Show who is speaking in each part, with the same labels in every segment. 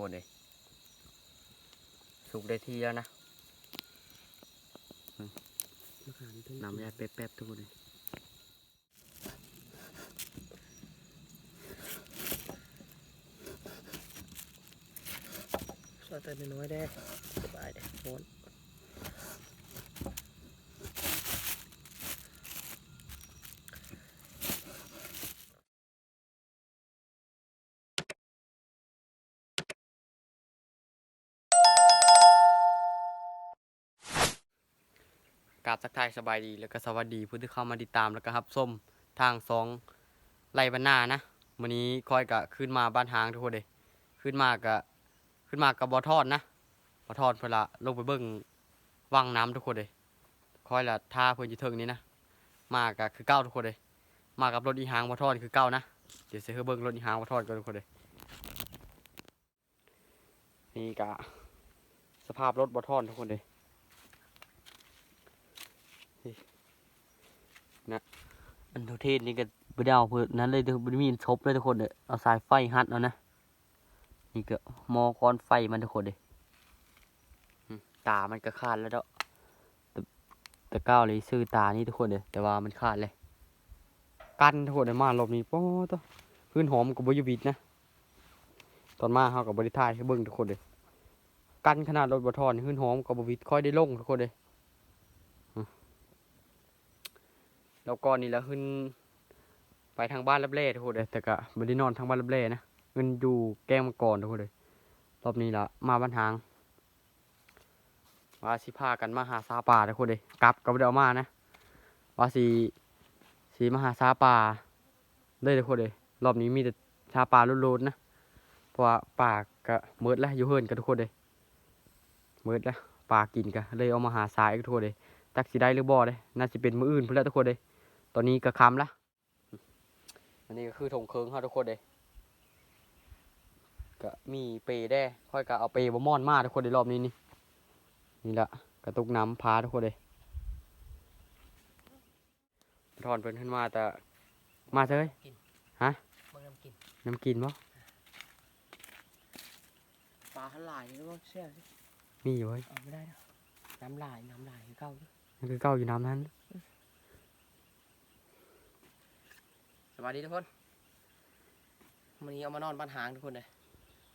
Speaker 1: คนเลยสุกได้ที่แล้วนะน้ำยาแป๊บๆทุกคนเลย
Speaker 2: สอดแต่น้อยได้สบายได้โอน
Speaker 1: กราบสักทายสบายดีแล้วก็สวัสดีผู้ที่เข้ามาติดตามแล้วก็รับส้มทางสองไรบรรณานะวันนี้คอยกะขึ้นมาบ้านหางทุกคนเลยขึ้นมากะขึ้นมากับบอทอดนะบอทอดเพื่อละลงไปเบิ้งวังน้ำทุกคนเลยคอยละท่าเพื่อนอยู่เทิงนี้นะมากะคือเก้าทุกคนเลยมากับรถอีหางบอทอดคือเก้านะเดี๋ยวจะให้เบิ้งรถอีหางบอทอดกันทุกคนเลยนี่กะสภาพรถบอทอดทุกคนเลย อันทุเทศนี่ก็บ่ได้เอาเพื่อนั้นเลยบ่ได้มีชบเลยทุกคนเด้อเอาสายไฟฮัดเอานะนี่ก็มอคอนไฟมันทุกคนเด้อืมตามันก็ขาดแล้วเด้อแต่ก้าวเลยซื้อตานี่ทุกคนเด้อแต่ว่ามันขาดเลย กันทุกคนเด้มารอบนี้ป้อตัวพื้นหอมก็บ่อยู่บิดนะ ตอนมาเฮาก็บ่ได้ถ่ายให้เบิ่งทุกคนเด้อกันขนาดรถบ่ทอนพื้นหอมก็บ่บิดค่อยได้ลงทุกคนเด้อ แล้วก็นี่แล้วขึ้น ไปทางบ้านรับเล่ทุกคนเลยแต่ก็ไม่ได้นอนทางบ้านรับเล่นะเงินอยู่แก้งมังกรทุกคนเลยรอบนี้ละมาบ้านทางว่าสิพากันมาหาซาป่าทุกคนเลยกลับก็ไม่ได้เอามานะว่าสีสีมาหาซาป่าเลยทุกคนเลยรอบนี้มีแต่ซาป่าโลดๆนะเพราะว่าป่าก็เมิดแล้วอยู่เฮิรนกันทุกคนเลยเมิดแล้วป่ากินกันเลยเอามาหาสายทุกคนเลยตักสิได้หรือบ่เลยน่าจะเป็นมืออื่นเพุ่อนทุกคนเลย ตอนนี้ก็คำละอันนี้ก็คือถงเคิงครับทุกคนเลยก็มีเปรย์ได้ ค่อยก็เอาเปรย์บะม่อนมาทุกคนในรอบนี้นี่นี่ละกระตุกน้ำพาทุกคนเลยถอนเพิ่นขึ้นมาแต่มาเถอะ
Speaker 2: กิน
Speaker 1: ฮะ
Speaker 2: บางน้ำกิน
Speaker 1: น้ำกินบ่
Speaker 2: ปลาหันหลายนี่ก็เชื่อสิ
Speaker 1: มีอยู่เว้ย
Speaker 2: เอาไม่ได้นะน้ำลายน้ำลายคือเก่าอยู่
Speaker 1: มันคือเก้าอยู่น้ำนั้น
Speaker 2: ส วัสดีทุกคนวันนี้เอามานอนบ้านหางทุกคนเลย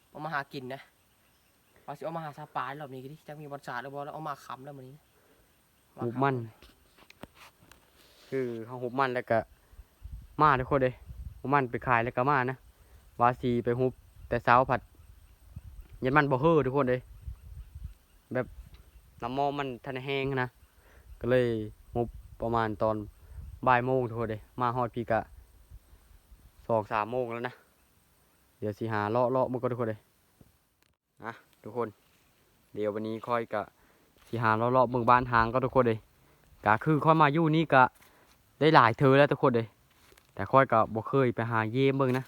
Speaker 2: เอามาหากินนะว่าสิเอามาหาซาปลารอบนี้ก็ดิจักมีบอลสาดแล้วบอลแล้วเอามาขำแล้ววันนี้
Speaker 1: หุบมัน คือเขาหุบมันแล้วก็มาทุกคนเลยหุบมันไปขายแล้วก็มานะวาสีไปหุบแต่เช้าผัดย็นมันบ่เฮ้อทุกคนเลยแบบน้ำมอมันทันแห้งนะก็เลยหุบประมาณตอนบ่ายโมงทุกคนเลยมาฮอดพี่กะ สองสามโมงแล้วนะ เดี๋ยวสิหาเลาะเลาะมันก็ทุกคนเลยนะทุกคน เดี๋ยววันนี้ค่อยกะสิหาเลาะๆเบิ่งบ้านทางก็ทุกคนเลยก็คือค่อยมาอยู่นี่ก็ได้หลายเธอแล้วทุกคนเลย แต่ค่อยก็บ่เคยไปหาเยี่ยมเบิ่งนะ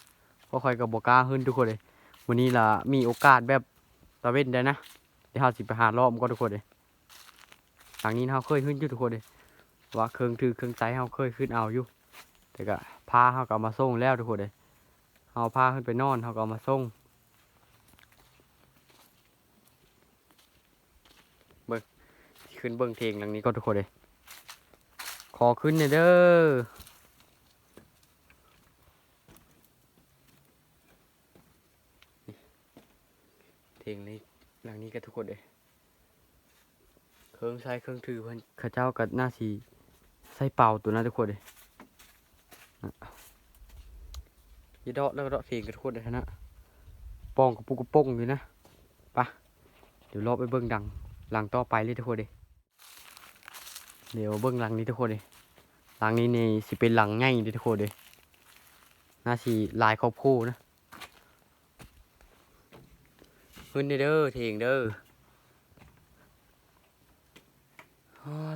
Speaker 1: เพราะค่อยก็บ่กล้าขึ้นทุกคนเลย วันนี้ล่ะมีโอกาสแบบตะเว้นได้นะเดี๋ยวเฮาสิไปหารอบมันก็ทุกคนเลยทางนี้เฮาเคยขึ้นอยู่ทุกคนเลยว่าเครื่องถือเครื่องใจเฮาเคยขึ้นเอาอยู่แต่ก็ พาเฮาก็มาส่งแล้วทุกคนเลยเฮาพาขึ้นไปนอนเฮาก็มาส่งเบิ้งขึ้นเบื้งเทงหลังนี้ก็ทุกคนเลยขอขึ้นหน่ยเด้อเทงนี้หลังนี้ก็ทุกคนเลยเครื่องใช้เครื่องถือเพิ่นข้าเจ้ากับหน้าสีใส่เป่าตัวนั้นทุกคนเลย ยีดอแล้วก็ดอกเทงกับทุกคนเลยนะปองกับปุกกระป้งอยู่นะปะเดี๋ยวรอไปเบิ่งดังหลังต่อไปเลยทุกคนเลยเดี๋ยวเบิ้งหลังนี้ทุกคนเลยหลังนี้นี่สิเป็นหลังง่ายเลยทุกคนเลยน่าสิหลายครอบครัวนะขึ้นเด้อเทงเด้อ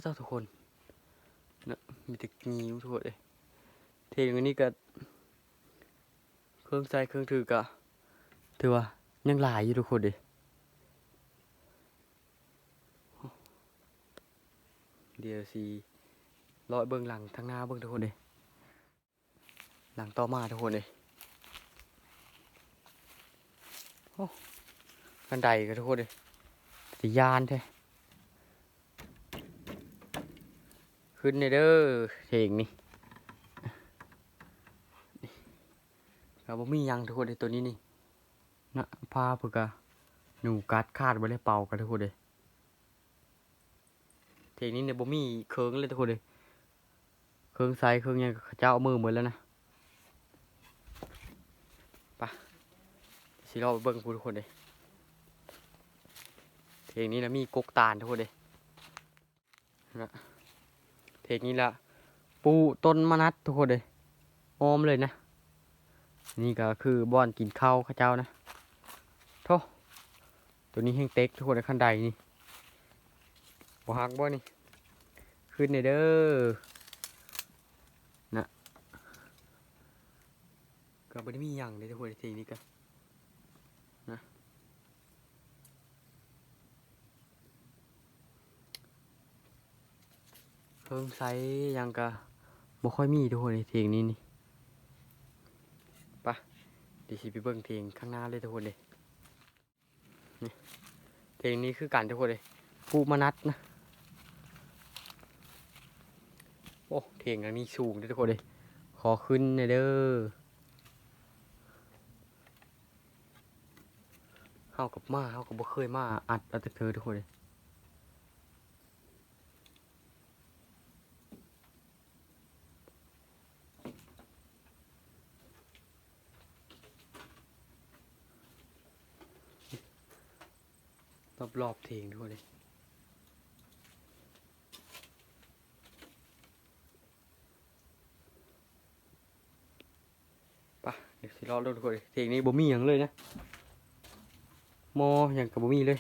Speaker 1: เจ้าทุกคนนะมีแต่งิ้วทุกคนเลย เทงอันนี้ก็เครื่องใช้เครื่องถือกะถือว่ายังหลายอยู่ทุกคนเลยเดี๋ยวสิลอยเบื้องหลังทางหน้าเบื้องทุกคนเลยหลังต่อมาทุกคนเลยโอ้บันไดก็ทุกคนเลยสิยานแท้ขึ้นในเด้อเถงนี่ เราบ่มียังทุกคนเลยตัวนี้นี่นะพาเพื่อกะหนูกัดคาดไว้เลยเป่ากันทุกคนเลยเถงนี้เนี่ยบ่มีเคิงเลยทุกคนเลยเคิงไซเคิงยังเจ้าเอามือหมดแล้วนะไปสิราไปเบิ่งพูทุกคนเลยเพลงนี้นะมีกกตาลทุกคนเลยนะเพลงนี้ละปูต้นมะนัดทุกคนเลยออมเลยนะ นี่ก็คือบ่อนกินข้าวข้าเจ้านะโทตัวนี้แห้งเต็กทุกคนในขั้นใดนี่บ่ฮักบ่นี่ขึ้นในเด้อนะก็ไม่ได้มีอย่างเลยทุกคนในเพลงนี้ก็เครื่งไซยังกะบ่ค่อยมีทุกคนในทีนี้นี่ ดีสิไปเบิ่งเทียงข้างหน้าเลยทุกคนเลยนี่เทียงนี้คือการทุกคนเลยปูมานัดนะโอ้เทียงอันนี้สูงเด้อทุกคนเลยขอขึ้นหน่อยเด้อเฮากับมาเฮากับบ่เคยมาอัดอาแต่เธอทุกคนเลย รอบรอบๆเทงด้วยเลยไปะเดี๋ยวสิรอดูทุกคนเลยเทงนี้บ่มีหยังเลยนะมอหยังกับบ่มีเลย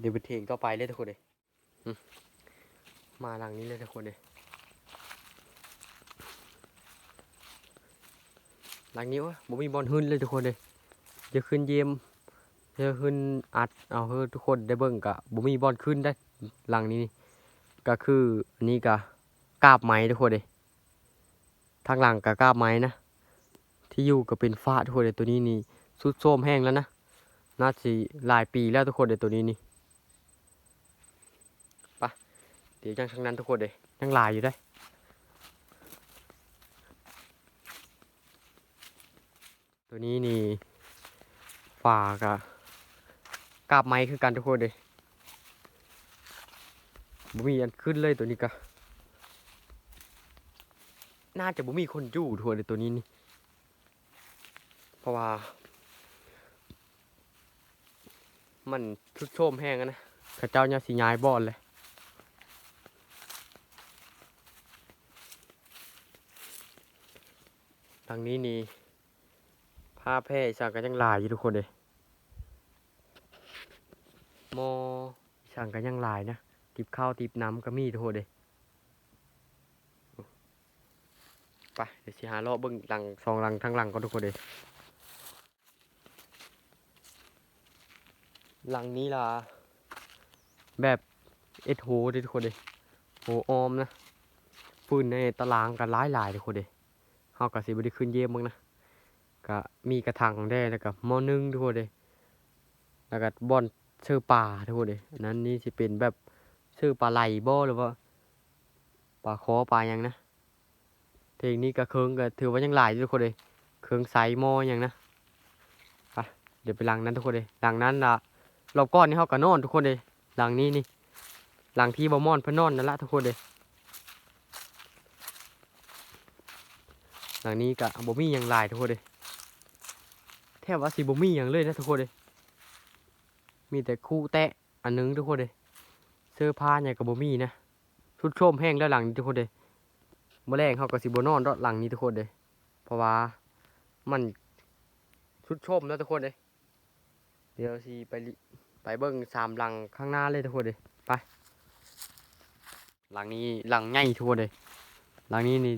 Speaker 1: เดี๋ยวไปเทงต่อไปเลยทุกคนเลยมาหลังนี้เลยทุกคนเลยหลังนี้วะบ่มีบอลหึ้นเลยทุกคนเลยจะขึ้นเยี่ยม เดี๋ยวขึ้นอัดเอาเฮ้ทุกคนได้เบิ่งกะบ่มีบอลขึ้นได้หลังนี้นี่ก็คืออันนี้กะกาบไม้ทุกคนเลยทางหลังกะกาบไม้นะ ที่อยู่ก็เป็นฟ้าทุกคนเลยตัวนี้นี่สุดโทมแห้งแล้วนะน่าสิหลายปีแล้วทุกคนเลยตัวนี้นี่ไปะเดี๋ยวยังทางนั้นทุกคนเลยยังหลายอยู่ได้ตัวนี้นี่ฝากอะ กาบไม้คือกันทุกคนเลยบ่มีอันขึ้นเลยตัวนี้กะน่าจะบ่มีคนอยู่ทุกคนเลยตัวนี้นี่ เพราะว่า มันทุดโทรมแห้งนะข้าเจ้าเนี่ยสิย้ายบ่อนเลยทางนี้นี่ผ้าแพร่อีสานกันยังลายอยู่ทุกคนเลยหมอ อีสานกันยังหลายนะติบข้าวติบน้ำก็มีทุกคนเลยไปเดี๋ยวสิหาเลาะเบิ่งหลังสองหลังทั้งหลังก็ทุกคนเลยหลังนี้ล่ะแบบเอ็ดโฮทุกคนเลยโหออมนะฟืนในตารางกันหลายหลายทุกคนเลยเฮากับสิบได้ขึ้นเยี่ยมมึงนะก็มีกระถางได้แล้วก็หม้อนึ่งทุกคนเลยแล้วก็บอน ชื่อปลาทุกคนเลยนั้นนี่สิเป็นแบบชื่อปลาไหลบ่หรือว่าปลาคอปลาหยังนะเพลงนี้ก็เคิงก็ถือว่ายังหลายอยู่ทุกคนเลยเคิงไซหม้อหยังนะไปเดี๋ยวไปหลังนั้นทุกคนเลยหลังนั้นละเรอบก้อนนี่เขาก็นอนทุกคนเลยหลังนี้นี่ หลังที่บ่มอนพนอนนั่นละทุกคนเลยหลังนี้ก็บ่มีหยังหลายทุกคนเลยแทบว่าสิบ่มีอย่างเลยนะทุกคนเลย มีแต่คู่แตะอันนึงทุกคนเลยเสื้อผ้าเนี่ยกับบ่มีนะชุดโชมแห้งแล้วหลังทุกคนเลยเมื่อแรงเขาก็สิบนอนดอกหลังนี้ทุกคนเลยเพราะว่ามันชุดโชมแล้วทุกคนเลยเดี๋ยวสิไปไปเบิ่งสามหลังข้างหน้าเลยทุกคนเลยไปหลังนี้หลังใหญ่ทุกคนเลยหลังนี้นี่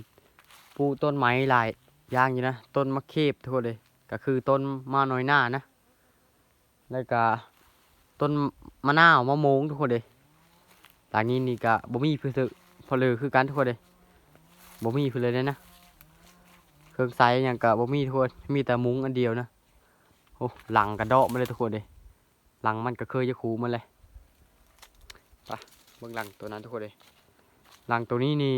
Speaker 1: ปูต้นไม้หลายอย่างอยู่นะ ต้นมะเขบทุกคนเลยก็คือต้นมาน้อยหน้านะ แล้วก็ ต้นมะนาวมะโมงทุกคนเลยหลังนี้นี่ก็บ่มีพืชพอเลยคือกันทุกคนเลยบ่มีพืชเลยนะเครื่องไซอย่างก็บ่มีทุกคนมีแต่มุ้งอันเดียวนะโอ้หลังกระดาะมาเลยทุกคนเลยหลังมันก็เคยจะคูมันเลยไปเบื้องหลังตัวนั้นทุกคนเลยหลังตัวนี้นี่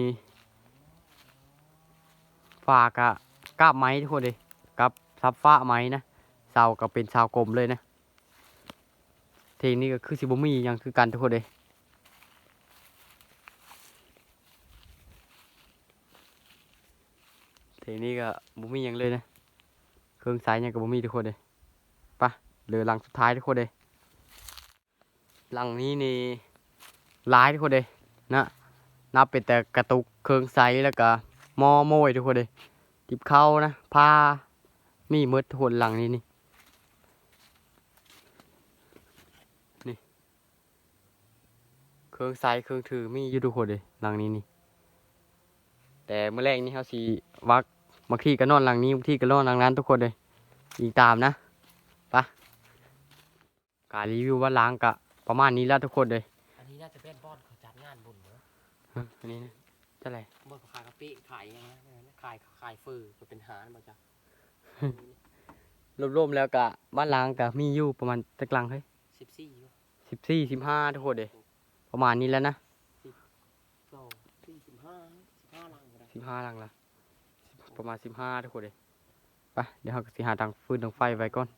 Speaker 1: ฝากอะกาบไม้ทุกคนเลยกับซับฟ้าไม้นะเสาก็เป็นเสากลมเลยนะ เทงนี้ก็คือสิบมีหยังคือกันทุกคนเลยเทงนี้ก็บุมีหยังเลยนะ เครื่องสายยังก็บุมีทุกคนเลยปะเหลือหลังสุดท้ายทุกคนเลยหลังนี้นี่ร้ายทุกคนเลยนะนับเป็นแต่กระตุกเครื่องใสแล้วก็มอโมยทุกคนเลยติบเข้านะผ้ามีมืดทุกคนหลังนี้นี่ เครื่องใส่เครื่องถือมีอยู่ทุกคนเลยหลังนี้นี่ แต่เมื่อแรกนี่เขาสีวักบางทีก็นอนหลังนี้บางทีก็นอนหลังนั้นทุกคนเลยยิงตามนะไปะการรีวิวว่าล้างกะประมาณนี้แล้วทุกคนเลย
Speaker 2: อันนี้น่าจะเป็นบอนเขาจัดงานบุญเนาะ
Speaker 1: ฮะอันนี้นะเท่าไหร่
Speaker 2: บอนเขาขายกะปิขายยังไงนะขายขายเฟอร์ก็เป็นหารมาจ้ะ
Speaker 1: รวมๆแล้วกะบ้านล้างกะมีอยู่ประมาณตะกลังเฮ้ย
Speaker 2: สิบสี่
Speaker 1: สิบสี่สิบห้าทุกคนเลย ประมาณนี้แล้วนะ
Speaker 2: สองสี่สิบห้าสิบห้าลังก็ได้
Speaker 1: สิบห้าลังละประมาณสิบห้าทุกคนเลยไปเดี๋ยวเราก็สิหาทางฟืนทางไฟไว้ก่อน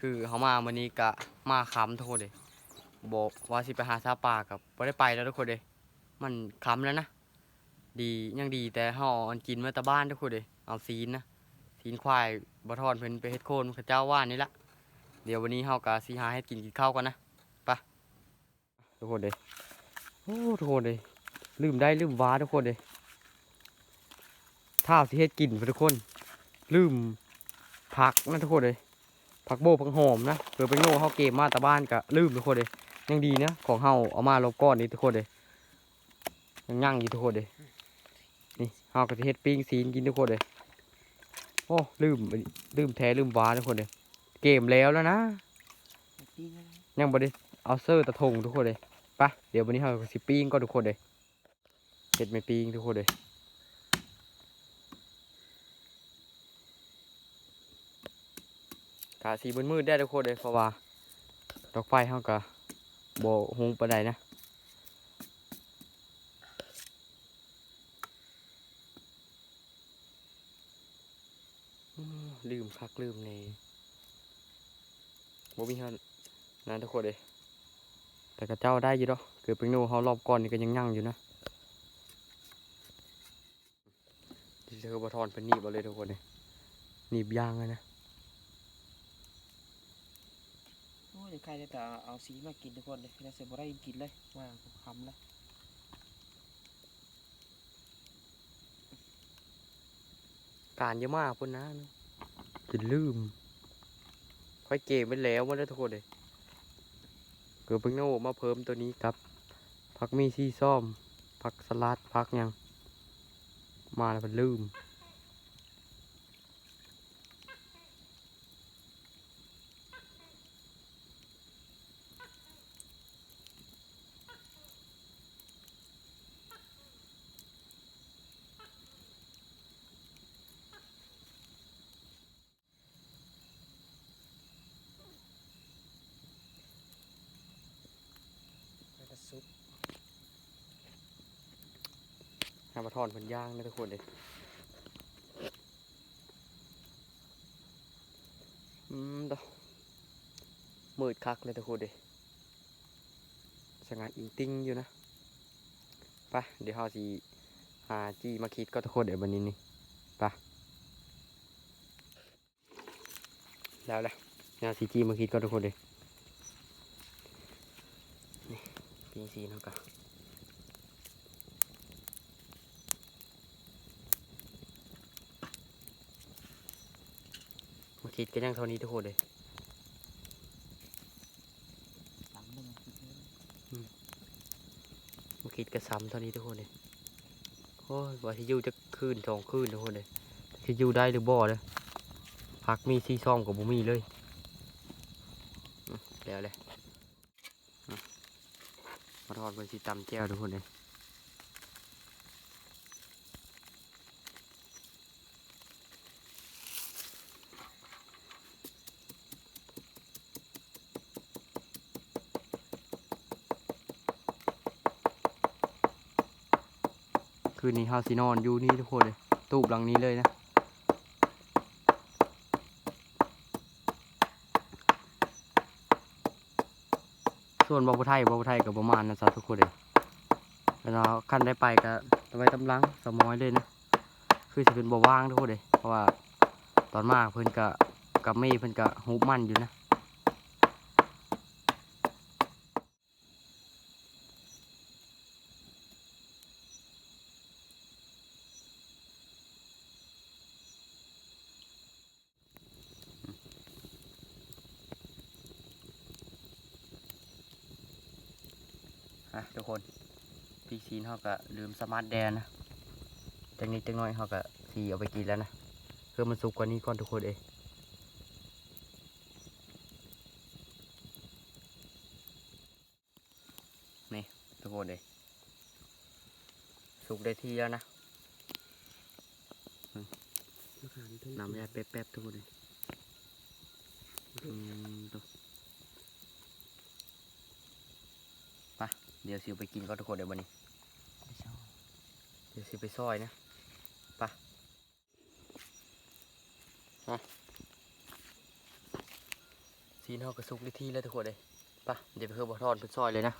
Speaker 1: คือเขามาวันนี้กะมาค้ำทุกคนเลยบอกว่าสิไปหาซาปลากับไม่ได้ไปแล้วทุกคนเลยมันค้ำแล้วนะดียังดีแต่ห่ออันกินมาแตะบ้านทุกคนเลยเอาซีนนะซีนควายบะทอนเพิ่นไปเฮ็ดโคนเขาเจ้าว่านนี่ละเดี๋ยววันนี้เฮากะสิหาให้กินกินข้าวกันนะไป ทุกคนเลยโอ้ทุกคนเลยลืมได้ลืมว้าทุกคนเลยท้าวที่เฮ็ดกินไปทุกคน ลืมผักนะทุกคนเลยผักโบผักหอมนะเผื่อไปโง่เข้าเกมมาแตาบ้านกะลืมทุกคนเลยยังดีนะของเฮาเอามาลบก้อนนี้ทุกคนเลยยังยั่งอยู่ทุกคนเลยนี่เฮาก็จะเฮ็ดปิ้งซีนกินทุกคนเลยโอ้ลืมลืมแท้ลืมว้าทุกคนเลยเกมแล้วแล้วนะยังบ่ได้เอาเซอร์ตะทงทุกคนเลย ปะเดี๋ยววันนี้เฮาสิปิ้งก็ทุกคนเลยเฮ็ดไม่ปิ้งทุกคนเลยกะสีมืดๆได้ทุกคนเลยเพราะว่าดอกไฟเฮาก็บ่ฮงปานใดนะลืมคักลืมในบ่มีเฮานั่นทุกคนเลย แต่กระเจ้าได้อยู่ดอกเกิดเป็นโนเฮารอบก่อนนี่ก็ยังยั่งอยู่นะที่เธอบ่ทอนเป็นหนีบเอาเลยทุกคนเลยหนีบยางเลยนะ
Speaker 2: โอ้ยใครได้แต่เอาสีมากินทุกคนเลยแล้วเสร็จบ่ได้กินเลยว่าคำแล้ว
Speaker 1: การเยอะมากพุ่นนะจะลืมค่อยเกมไปแล้วมาแล้วทุกคนเลย เกิดเป็นโนมาเพิ่มตัวนี้ครับผักมีซี่ซ่อมผักสลัดผักยัง มาแล้วมันลืม มาทอนผนย่างนะทุกคนเลยอืมดอกมืดคักเลยทุกคนเลยสง่าอิงติ้งอยู่นะไปเดี๋ยวเราสิหาจีมาคิดก็ทุกคนเดี๋ยววันนี้นี่ไปแล้วแหละงานสีจีมาคิดก็ทุกคนเลยนี่ปีสีนาะกัน มาคิดกันยังเท่านี้ทุกคนเลย
Speaker 2: สามหนึ่งคิดเลย
Speaker 1: มาคิดกันซ้ำเท่านี้ทุกคนเลยโอ้ยว่าที่อยู่จะคืนสองคืนทุกคนเลยที่อยู่ได้หรือบ่เลยพักมีซีซ่อมกับบุมีเลยอืมแล้วเลยอืมมาทอดเป็นสีตำแก้วทุกคนเลย คืนนี้เฮาสินอนอยู่นี่ทุกคนเลยตูบหลังนี้เลยนะส่วนบอบุไทยบอบุไทยกับประมาณนะสาทุกคนเลยแล้วขั้นได้ไปก็ตะไว้ตำลังสมอยเลยนะคือจะเป็นบ่ว่างทุกคนเลยเพราะว่าตอนมากเพิ่อนก็กับเม่เพิ่อนก็ฮุบมันอยู่นะ อะทุกคนพี่ซีนเขาก็ลืมสมาร์ทแดนนะจังนี้จังน้อยเขาก็สีเอาไปกินแล้วนะเพื่อมันสุกกว่านี้ก่อนทุกคนเอยนี่ทุกคนเอยสุกได้ที่แล้วนะน้ำยาแป๊บๆทุกคนเลยอืมตัว ดี๋ยวสิวไปกินก็ทุกคนเดี๋ยววันนี้ เดี๋ยวสิไปซอยนะไปะอะซีนเฮากระซุกได้ที่แล้วทุกคนเลยไปะเดี๋ยวไปเพิ่มบอทอนไปซอยเลยนะ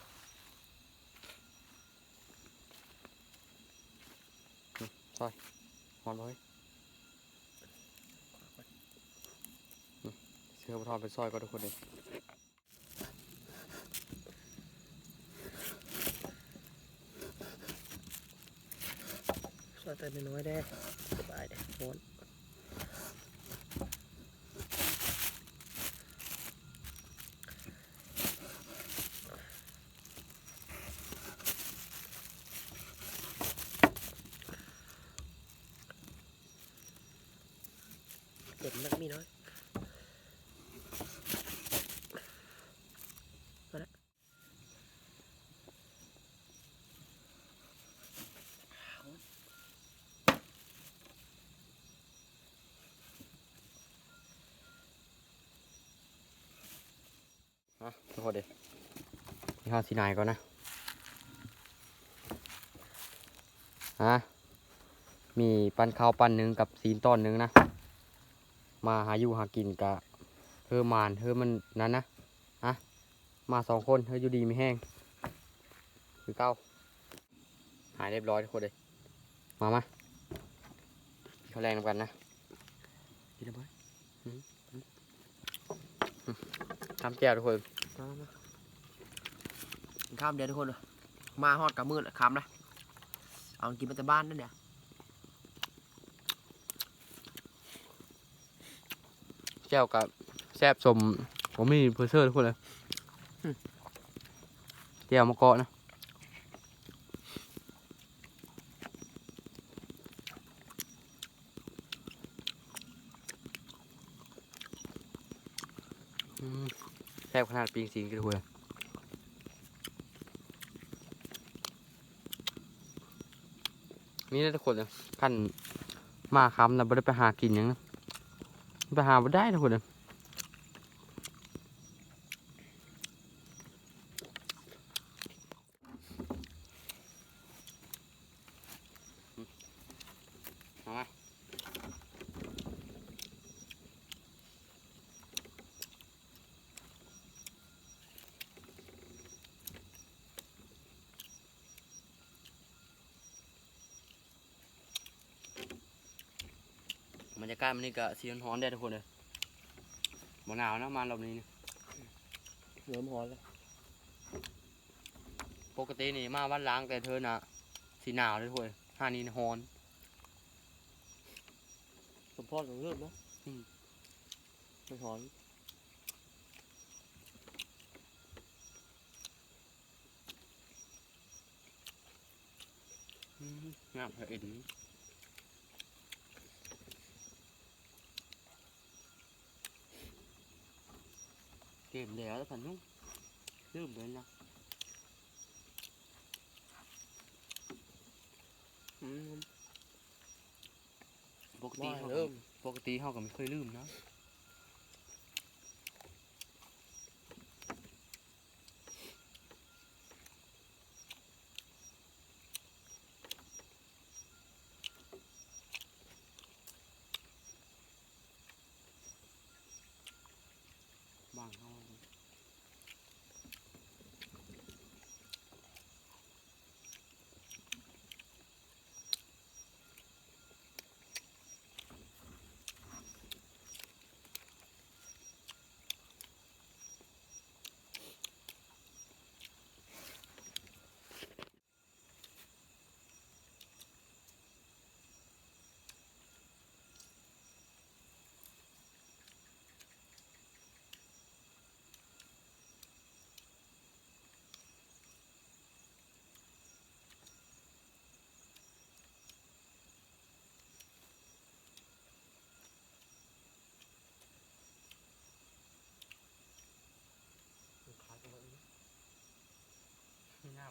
Speaker 1: นี่ซอยหอนบ่เฮ้ยนี่เสื้อบอทอนไปซอยก็ทุกคนเลย
Speaker 2: แต่ไม่น้อยได้สบายเด้โอนเด็ดนักมีน้อย
Speaker 1: อ่ะทุกคนเดี๋ยวนี่ห้าสีนายก่อนนะฮะมีปันข้าวปันหนึ่งกับซีนต้อนหนึ่งนะ มาหาอยู่หากินกะเฮอมานเฮอมันนั้นนะฮะมาสองคนเฮออยู่ดีไม่แห้ง คือเก้าหายเรียบร้อยทุกคนเลยมามาเขาแรงนำกันนะกินแล้วไหมทำแก้วทุกคน
Speaker 2: มามากินข้าวเดียวทุกคนเลยมาฮอดกับมืดคำนะเอากินมาแต่บ้านนั่นเนี่ย
Speaker 1: แก้วกับแซบสมผมมีเพอร์เซอร์ทุกคนเลยแก้วมะกอกนะอืม แซบขนาดปิงสิงกันทุกคนเลยนี่นะทุกคนเลยขั้นมาคำนะไม่ได้ไปหากินยังนะไปหาบ่ได้ทุกคนเลย บรรยากาศมันนี่ก็สีร้อนๆได้ทุกคนเลยบ่หนาวนะมารอบนี้นี่
Speaker 2: เริ่มฮอนแล้ว
Speaker 1: ปกตินี่มาวันล้างแต่เธอน่ะสีหนาวเลยทุกคนห้านี้ร้อน
Speaker 2: สมพรของเริ่มเนาะ
Speaker 1: อืม
Speaker 2: มันฮอน
Speaker 1: อืมงามเถอะเอ็น เกมแล้วแล้วพันนุ่งลืมเลยนะ
Speaker 2: อืม
Speaker 1: ปกติ
Speaker 2: ว่า
Speaker 1: เขา
Speaker 2: เริ่
Speaker 1: ก็
Speaker 2: ม
Speaker 1: ปกติเขาก็ไม่เคยลืมนะ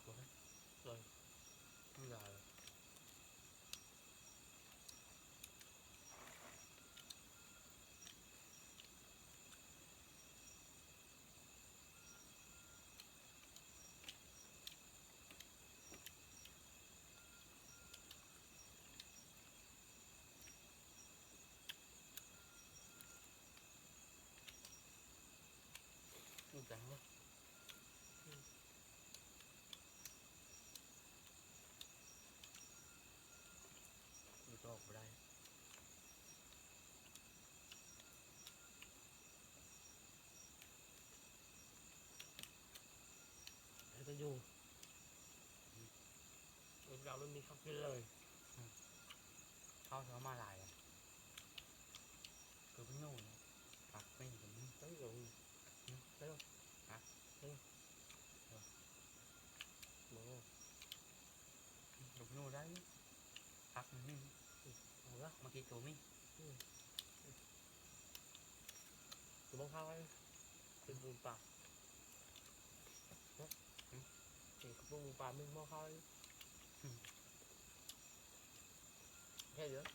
Speaker 1: หักเลยเลยะ
Speaker 2: อยู่เราไม่มีข้าวกินเลย
Speaker 1: เข้าเท้ามาหลายเลยคือพิ่งนู่นปักไม่เห็น
Speaker 2: ไม่อยู่ไม่รู้ฮะเฮ้ยโอ้
Speaker 1: ลูกนู่นได้ปักนี่
Speaker 2: เอาละ
Speaker 1: มื่อกี้ตัวไม่
Speaker 2: ตัวบังคับไว้เป็นบูนปากเนาะ เห็นกระปุกบูนปากมึงมองเข้าไว้แค่เยอะ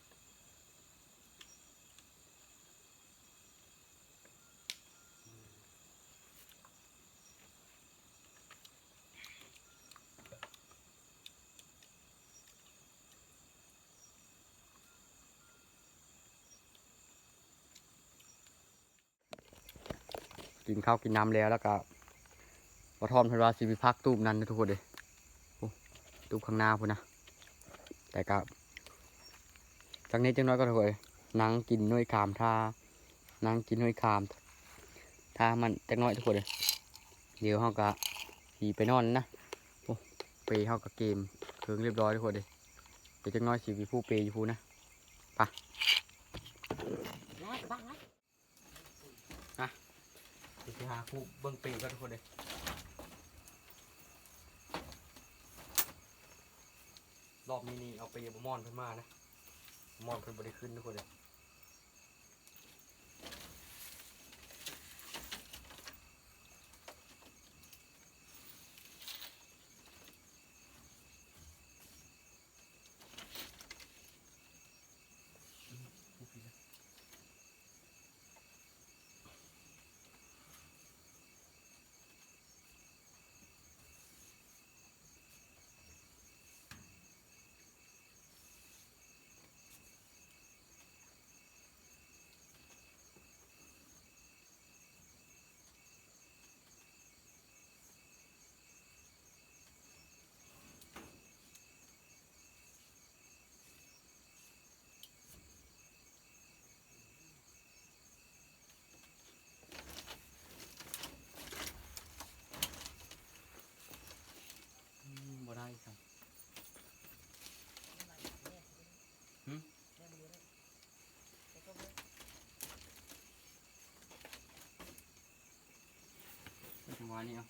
Speaker 1: กินข้าวกินน้ำแล้วแล้วก็ ปะทอนเพันวาสิพิพักตูบนั้นนะทุกคนเลยโอ้ตูบข้างหน้าพุ่นนะแต่ก็จากนี้จังน้อยก็เถอะเว้ยนั่งกินน้อยขามท่านั่งกินน้อยขามท่ามันจักหน้อยทุกคนเลยเดี๋ยวเขาก็สีไปนอนนะโอ้เปย์เขาก็เกมเคิงเรียบร้อยทุกคนเลยเดี๋ยวจักหน้อยสีผู้เปย์อยู่พูนะ
Speaker 2: น้อยบ้างนะ
Speaker 1: เดี๋ยวไปหาผู้เบิ้งเปย์ก็ทุกคนเลยรอบ นี่นี่เอาไปยบมอนเพิ่นมานะมอนเพิ่นบริขึ้นทุกคนเลย อืมบ่ได้ครับ หืม จังหวะนี้เอา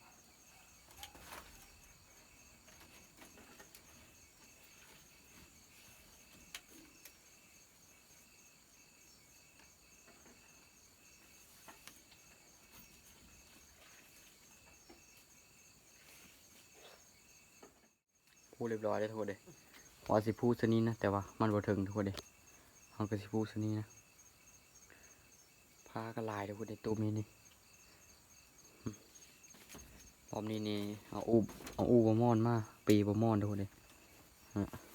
Speaker 1: พูดเรียบร้อยได้วทุกคนเลยว่าสิพูดสนี้นะ แต่ว่ามันบ่ถึงทุกคนเลยเขาก็สิพูดสนี้นะพาก็หลายทุกคนเลยตัวนี้นี่ อบนี้นี่เอาอูเอาอูบะมอนมา ปีบะมอนทุกคนเลย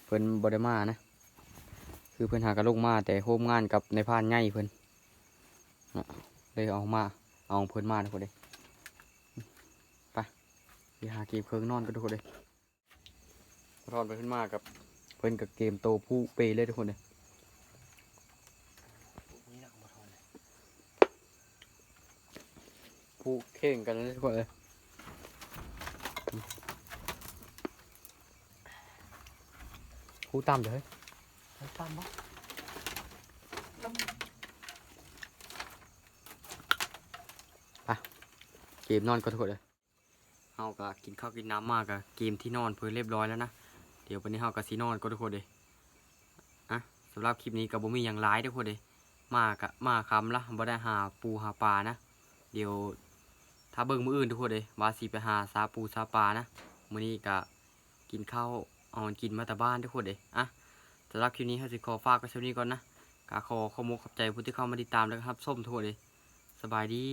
Speaker 1: เพิ่นบไดมานะ คือเพิ่นหากระลูกมาแต่โฮมงานกับในพานใหญ่เพิ่นนเลยเอามา เอาเพิ่นมาทุกคนเลยไปไปหาเกมเครื่องนอนกันทุกคนเลยทอนไปขึ้นมากับเพิ่นกับเกมโตผู้เปเลยทุกคนเลย
Speaker 2: นี่นะมาทอนเลย
Speaker 1: ผู้เข่งกันเลยทุกคนเลย ผู้ต่ำเดี๋ยวเฮ้ย
Speaker 2: มันตามบ่
Speaker 1: เกมนอนก็ทุกคนเลยเฮาก็กินข้าวกินน้ำมากอะเกมที่นอนเพื่อเรียบร้อยแล้วนะ เดี๋ยววันนี้เฮาก็สินอนก็ทุกคนเลยอะสำหรับคลิปนี้ก็บ่มีอย่างร้ายทุกคนเลยมากะมาคำละบ่ได้หาปูหาปลานะ เดี๋ยวถ้าเบิ่งมืออื่นทุกคนเลยว่าสิไปหาซาปูซาปลานะมื้อนี้ก็กินข้าว เอากินมาแต่บ้านทุกคนเลยอะสำหรับคลิปนี้เฮาสิขอฝากไว้เท่านี้ก่อนนะก็ขอขอมกขอบใจผู้ที่เข้ามาติดตามแล้วครับส้มทุกคนเลยสบายดี